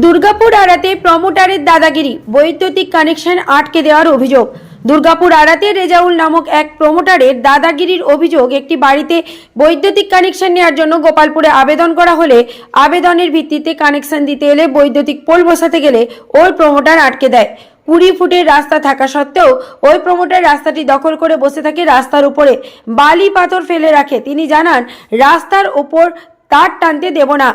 দুর্গাপুর আড়াতে প্রমোটারের দাদাগিরি, বৈদ্যুতিক কানেকশন আটকে দেওয়ার অভিযোগ। দুর্গাপুর আড়াতে রেজাউল নামক এক প্রমোটারের দাদাগিরির অভিযোগ, একটি বাড়িতে বৈদ্যুতিক কানেকশন নেওয়ার জন্য গোপালপুরে আবেদন করা হলে আবেদনের ভিত্তিতে কানেকশন দিতে এলে বৈদ্যুতিক পোল বসাতে গেলে ওই প্রমোটার আটকে দেয়। কুড়ি ফুটের রাস্তা থাকা সত্ত্বেও ওই প্রমোটার রাস্তাটি দখল করে বসে থাকে রাস্তার উপরে। বালি পাথর ফেলে রাখে। তিনি জানান, রাস্তার ওপর তার টানতে দেব না।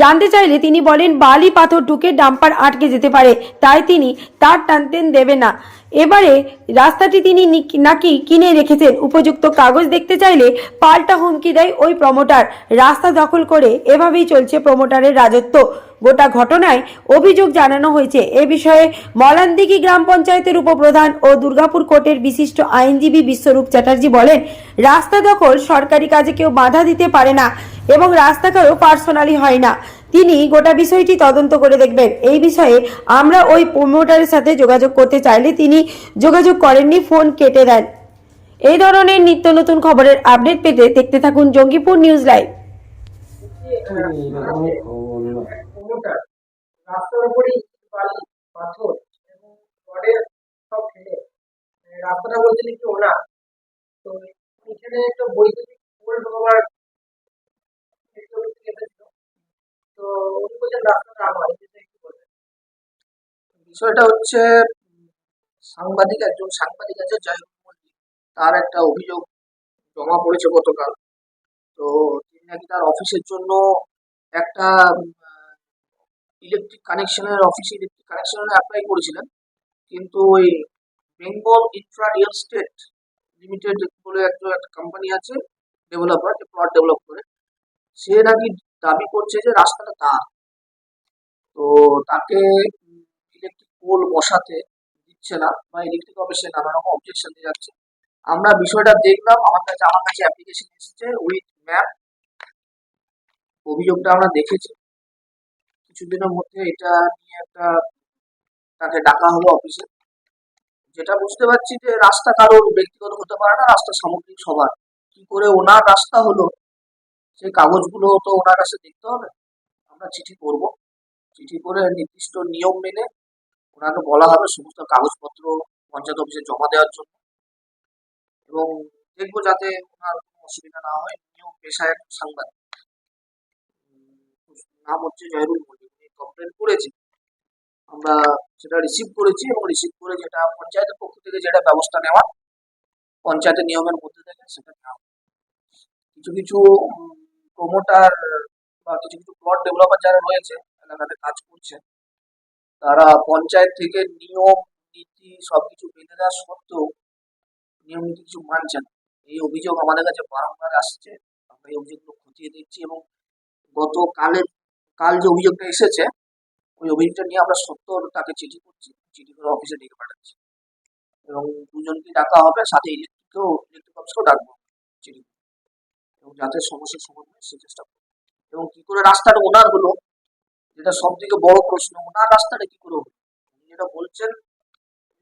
জানতে চাইলে তিনি বলেন, বালি পাথর ঢুকে ডাম্পার আটকে যেতে পারে, তাই তিনি তার টানতেন দেবে না। এবারে রাস্তাটি তিনি নাকি কিনে রেখেছেন? উপযুক্ত কাগজ দেখতে চাইলে পাল্টা হুমকি দেয় ওই প্রমোটার। রাস্তা দখল করে এভাবেই চলছে প্রমোটারের রাজত্ব। গোটা ঘটনায় অভিযোগ জানানো হয়েছে। এ বিষয়ে মলানদিঘি গ্রাম পঞ্চায়েতের উপপ্রধান ও দুর্গাপুর কোর্টের বিশিষ্ট আইনজীবী বিশ্বরূপ চ্যাটার্জি বলেন, রাস্তা দখল সরকারি কাজে কেউ বাধা দিতে পারে না এবং রাস্তা কারও পার্সোনালি হয় না। তিনি গোটা বিষয়টি তদন্ত করে দেখবেন। এই বিষয়ে আমরা ওই প্রমোটারের সাথে যোগাযোগ করতে চাইলে তিনি যোগাযোগ করেননি, ফোন কেটে দেন। এই ধরনের নিত্য নতুন খবরের আপডেট পেতে দেখতে থাকুন জঙ্গিপুর নিউজ লাইভ। রাস্তাটা ওনার তো এখানে একটা বৈদ্যুতিক তো বিষয়টা হচ্ছে, সাংবাদিক, একজন সাংবাদিক আছে জয়রূপ মল্লিক। তার একটা অভিযোগ জমা পড়েছে গতকাল। তো তিনি নাকি তার অফিসের জন্য একটা ইলেকট্রিক কানেকশনের অফিসে ইলেকট্রিক কানেকশনের অ্যাপ্লাই করেছিলেন। কিন্তু ওই Bengal infra real estate limited বলে একটা কোম্পানি আছে ডেভেলপার প্লট ডেভেলপ করে। সে নাকি দাবি করছে যে রাস্তাটা তার। তো তাকে ইলেকট্রিক পোল বসাতে দিচ্ছে না বা ইলেকট্রিক অফিসে নানা রকম অবজেকশন দিয়ে যাচ্ছে। আমরা বিষয়টা দেখলাম, আমার কাছে আমার কাছে অ্যাপ্লিকেশন এসেছে উইথ ম্যাপ অভিযোগটা আমরা দেখেছি। কিছুদিনের মধ্যে এটা নিয়ে একটা তাকে ডাকা হলো অফিসে যেটা বুঝতে পারছি যে রাস্তা কারোর ব্যক্তিগত হতে পারে না, রাস্তা সামগ্রিক সবার। কি করে ওনার রাস্তা হলো সেই কাগজগুলো তো ওনার কাছে দেখতে হবে। আমরা চিঠি করব চিঠি করে নির্দিষ্ট নিয়ম মেনে ওনাকে বলা হবে সমস্ত কাগজপত্র, পঞ্চায়েত অফিসে জমা দেওয়ার জন্য। এবং দেখব যাতে ওনার কোনো অসুবিধা না হয়। উনিও পেশায় একজন সাংবাদিক। নাম হচ্ছে জয়রুল মল্লিক। উনি কমপ্লেন করেছে আমরা সেটা রিসিভ করেছি এবং রিসিভ করে যেটা পঞ্চায়েতের পক্ষ থেকে যেটা ব্যবস্থা নেওয়া, পঞ্চায়েতের নিয়মের মধ্যে থেকে সেটা নেওয়া। কিছু কিছু প্রমোটার বা কিছু কিছু প্লট ডেভেলপার যারা রয়েছে এলাকাতে কাজ করছে। তারা পঞ্চায়েত থেকে নিয়ম নীতি সবকিছু বেঁধে দেওয়া সত্ত্বেও নিয়ম নীতি কিছু মানছে না। এই অভিযোগ আমাদের কাছে বারংবার আসছে। আমরা এই অভিযোগগুলো খতিয়ে দিচ্ছি এবং গত কালের কাল যে অভিযোগটা এসেছে, ওই অভিযোগটা নিয়ে আমরা সত্য তাকে চিঠি করছি। চিঠি করে অফিসে ডেকে পাঠাচ্ছি। এবং দুজনকে ডাকা হবে, সাথে ইলেকট্রিকও ইলেকট্রিক অফিসকেও ডাকবো। এবং যাতে সমস্যার সমাধান হয় সে চেষ্টা করবে। এবং কি করে রাস্তাটা ওনার হলো, যেটা সব থেকে বড় প্রশ্ন, ওনার রাস্তাটা কি করে হলো? উনি যেটা বলছেন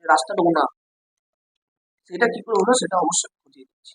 রাস্তাটা ওনার সেটা কি করে হলো, সেটা অবশ্যই খুঁজে দিচ্ছি